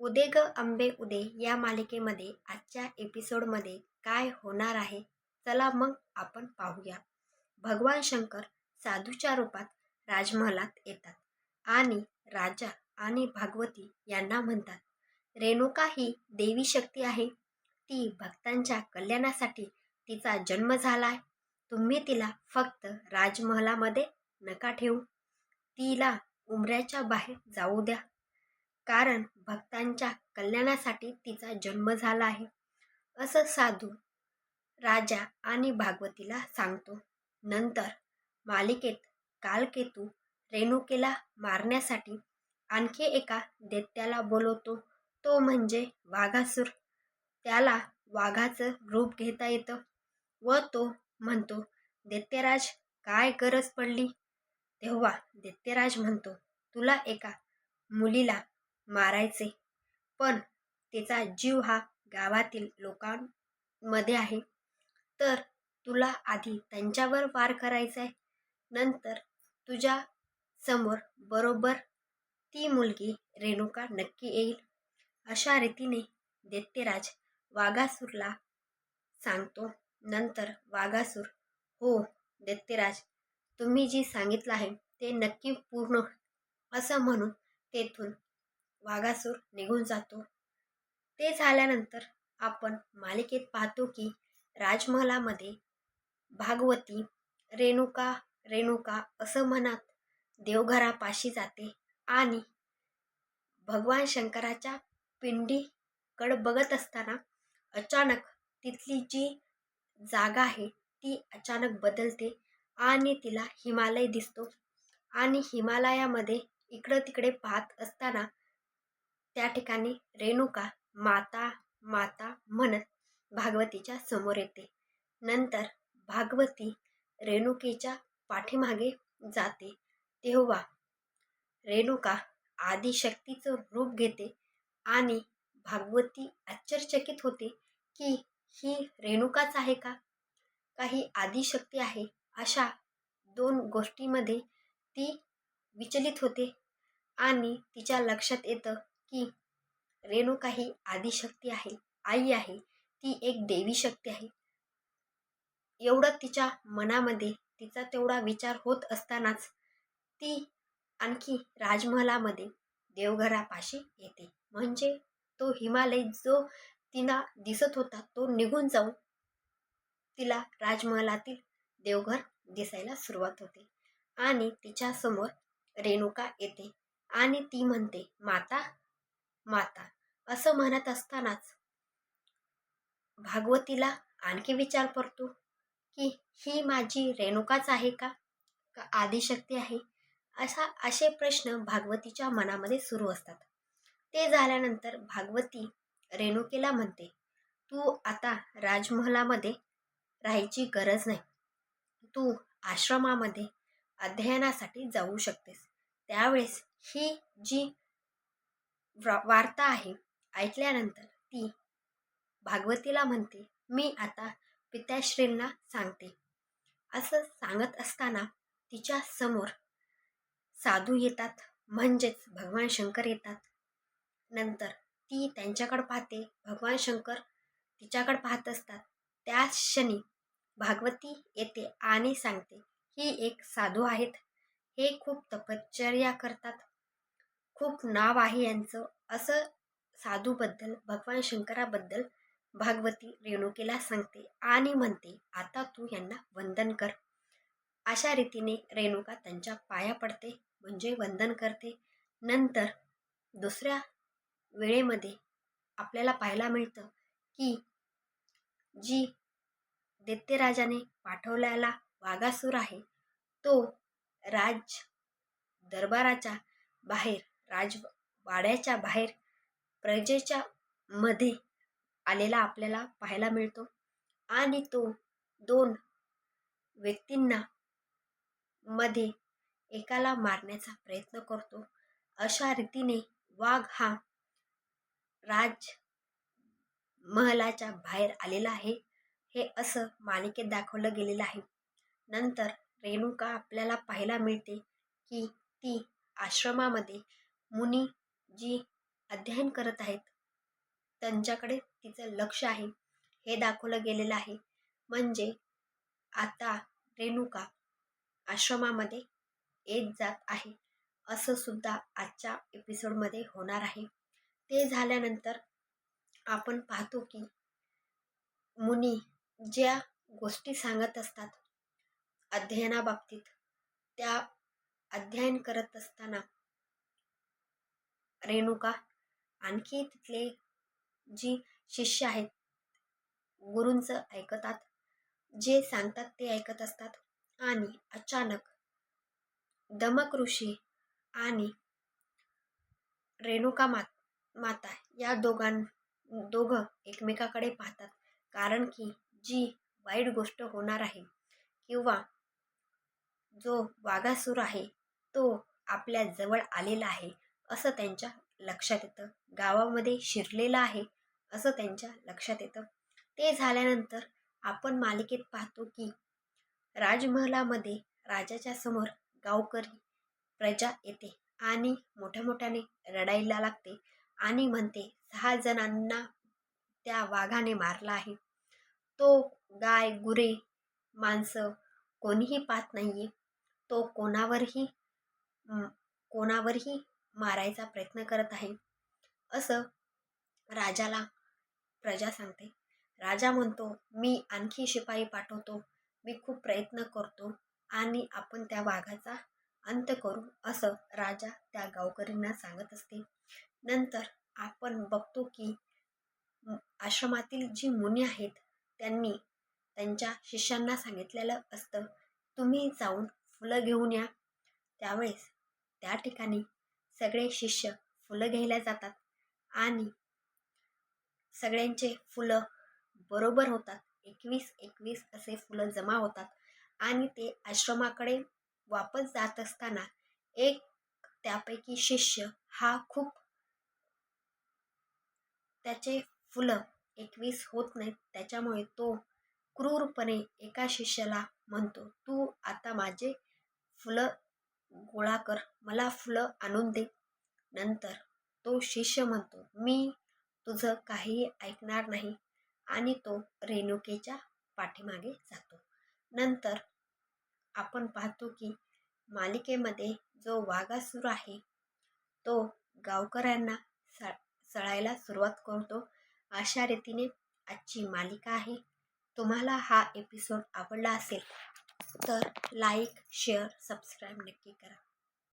उदे ग आंबे उदे या मालिकेमध्ये आजच्या एपिसोडमध्ये काय होणार आहे? चला मग आपण पाहूया. भगवान शंकर साधूच्या रूपात राजमहालात येतात आणि राजा आणि भागवती यांना म्हणतात रेणुका ही देवी शक्ती आहे. ती भक्तांच्या कल्याणासाठी तिचा जन्म झालाय. तुम्ही तिला फक्त राजमहालामध्ये नका ठेवू. तिला उमऱ्याच्या बाहेर जाऊ द्या. कारण भक्तांच्या कल्याणासाठी तिचा जन्म झाला आहे. असं साधू राजा आणि भागवतीला सांगतो. नंतर मालिकेत कालकेतू रेणुकेला मारण्यासाठी आणखी एका दैत्याला बोलवतो. तो म्हणजे वाघासूर. त्याला वाघाचं रूप घेता येतं व तो म्हणतो दैत्यराज काय गरज पडली? तेव्हा दैत्यराज म्हणतो तुला एका मुलीला मारायचे. पण तिचा जीव हा गावातील लोकांमध्ये आहे. तर तुला आधी त्यांच्यावर वार करायचा आहे नंतर तुझ्या समोर बरोबर ती मुलगी रेणुका नक्की येईल. अशा रीतीने दैत्यराज वाघासूरला सांगतो. नंतर वाघासूर हो दैत्यराज तुम्ही जी सांगितलं आहे ते नक्की पूर्ण असं म्हणून तेथून वाघासूर निघून जातो. ते झाल्यानंतर आपण मालिकेत पाहतो की राजमहालामध्ये भागवती रेणुका रेणुका असं म्हणत देवघरापाशी जाते आणि भगवान शंकराच्या पिंडीकडं बघत असताना अचानक तिथली जी जागा आहे ती अचानक बदलते आणि तिला हिमालय दिसतो. आणि हिमालयामध्ये इकडं तिकडे पाहत असताना त्या ठिकाणी रेणुका माता माता म्हणत भागवतीच्या समोर येते. नंतर भागवती रेणुकेच्या पाठीमागे जाते. तेव्हा रेणुका आदिशक्तीचं रूप घेते आणि भागवती आश्चर्यचकित होते की ही रेणुकाच आहे का? काही आदिशक्ती आहे अशा दोन गोष्टीमध्ये ती विचलित होते आणि तिच्या लक्षात येतं की रेणुका ही आदिशक्ती आहे आई आहे ती एक देवी शक्ती आहे. एवढं तिच्या मनामध्ये तिचा तेवढा विचार होत असतानाच ती आणखी राजमहालामध्ये देवघरापाशी येते. म्हणजे तो हिमालय जो तिला दिसत होता तो निघून जाऊन तिला राजमहालातील देवघर दिसायला सुरुवात होते. आणि तिच्यासमोर रेणुका येते आणि ती म्हणते माता माता असं म्हणत असतानाच भागवतीला आणखी विचार पडतो की ही माझी रेणुकाच आहे का? का आदिशक्ती आहे? असा असे प्रश्न भागवतीच्या मनामध्ये सुरू असतात. ते झाल्यानंतर भागवती रेणुकेला म्हणते तू आता राजमहलामध्ये राहायची गरज नाही. तू आश्रमामध्ये अध्ययनासाठी जाऊ शकतेस. त्यावेळेस ही जी वार्ता आहे. ऐकल्यानंतर ती भागवतीला म्हणते मी आता पित्याश्रींना सांगते. असं सांगत असताना तिच्या समोर साधू येतात म्हणजेच भगवान शंकर येतात. नंतर ती त्यांच्याकडं पाहते भगवान शंकर तिच्याकडे पाहत असतात. त्याच क्षणी भागवती येते आणि सांगते ही एक साधू आहेत. हे खूप तपश्चर्या करतात. खूप नाव आहे यांचं. असं साधूबद्दल भगवान शंकराबद्दल भागवती रेणुकेला सांगते आणि म्हणते आता तू यांना वंदन कर. अशा रीतीने रेणुका त्यांच्या पाया पडते म्हणजे वंदन करते. नंतर दुसऱ्या वेळेमध्ये आपल्याला पाहायला मिळतं की जी दैत्यराजाने पाठवलेला वाघासूर आहे तो राज दरबाराच्या बाहेर राज वाड्याच्या बाहेर प्रजेच्या मध्ये आलेला आपल्याला पाहायला मिळतो. आणि तो दोन व्यक्तींना मध्ये एकाला मारण्याचा प्रयत्न करतो. अशा रीतीने वाघ हा राज महलाच्या बाहेर आलेला आहे. हे असं मालिकेत दाखवलं गेलेलं आहे. नंतर रेणुका आपल्याला पाहायला मिळते की ती आश्रमामध्ये मुनी जी अध्ययन करत आहेत. त्यांच्याकडे तिचं लक्ष आहे. हे दाखवलं गेलेलं आहे. म्हणजे आता रेणुका आश्रमामध्ये येत जात आहे. असं सुद्धा आजच्या एपिसोडमध्ये होणार आहे. ते झाल्यानंतर आपण पाहतो की मुनी ज्या गोष्टी सांगत असतात अध्ययनाबाबतीत त्या अध्ययन करत असताना रेणुका आणखी तिथले जी शिष्य आहेत गुरूंचं ऐकतात जे सांगतात ते ऐकत असतात. आणि अचानक दमक ऋषी आणि रेणुका मात माता या दोघां दोघं एकमेकाकडे पाहतात. कारण की जी वाईट गोष्ट होणार आहे किंवा जो वाघासूर आहे तो आपल्या जवळ आलेला आहे असं त्यांच्या लक्षात येतं. गावामध्ये शिरलेलं आहे असं त्यांच्या लक्षात येतं. ते झाल्यानंतर आपण मालिकेत पाहतो की राजमहलामध्ये राजाच्या समोर गावकरी प्रजा येते आणि मोठ्या मोठ्याने रडायला लागते आणि म्हणते सहा जणांना त्या वाघाने मारला आहे. तो गाय गुरे माणसं कोणीही पाहत नाही आहे तो कोणावरही कोणावरही मारायचा प्रयत्न करत आहे. असं राजाला प्रजा सांगते. राजा म्हणतो मी आणखी शिपाई पाठवतो. मी खूप प्रयत्न करतो आणि आपण त्या वाघाचा अंत करू असं राजा त्या गावकरींना सांगत असते. नंतर आपण बघतो की आश्रमातील जी मुनी आहेत त्यांनी त्यांच्या शिष्यांना सांगितलेलं असतं तुम्ही जाऊन फुलं घेऊन या. त्यावेळेस त्या ठिकाणी सगळे शिष्य फुलं घ्यायला जातात आणि सगळ्यांचे फुलं बरोबर होतात. एकवीस एकवीस असे फुलं जमा होतात आणि ते आश्रमाकडे वापस जात असताना एक त्यापैकी शिष्य हा खूप त्याचे फुलं एकवीस होत नाहीत. त्याच्यामुळे तो क्रूरपणे एका शिष्याला म्हणतो तू आता माझे फुलं गोळा कर मला फुलं आणून दे. नंतर तो शिष्य म्हणतो मी तुझं काहीही ऐकणार नाही. आणि तो रेणुकेच्या पाठीमागे जातो. नंतर आपण पाहतो की मालिकेमध्ये जो वाघासूर आहे तो गावकऱ्यांना स सळायला सुरुवात करतो. अशा रीतीने आजची मालिका आहे. तुम्हाला हा एपिसोड आवडला असेल तर लाईक शेअर सबस्क्राईब नक्की करा.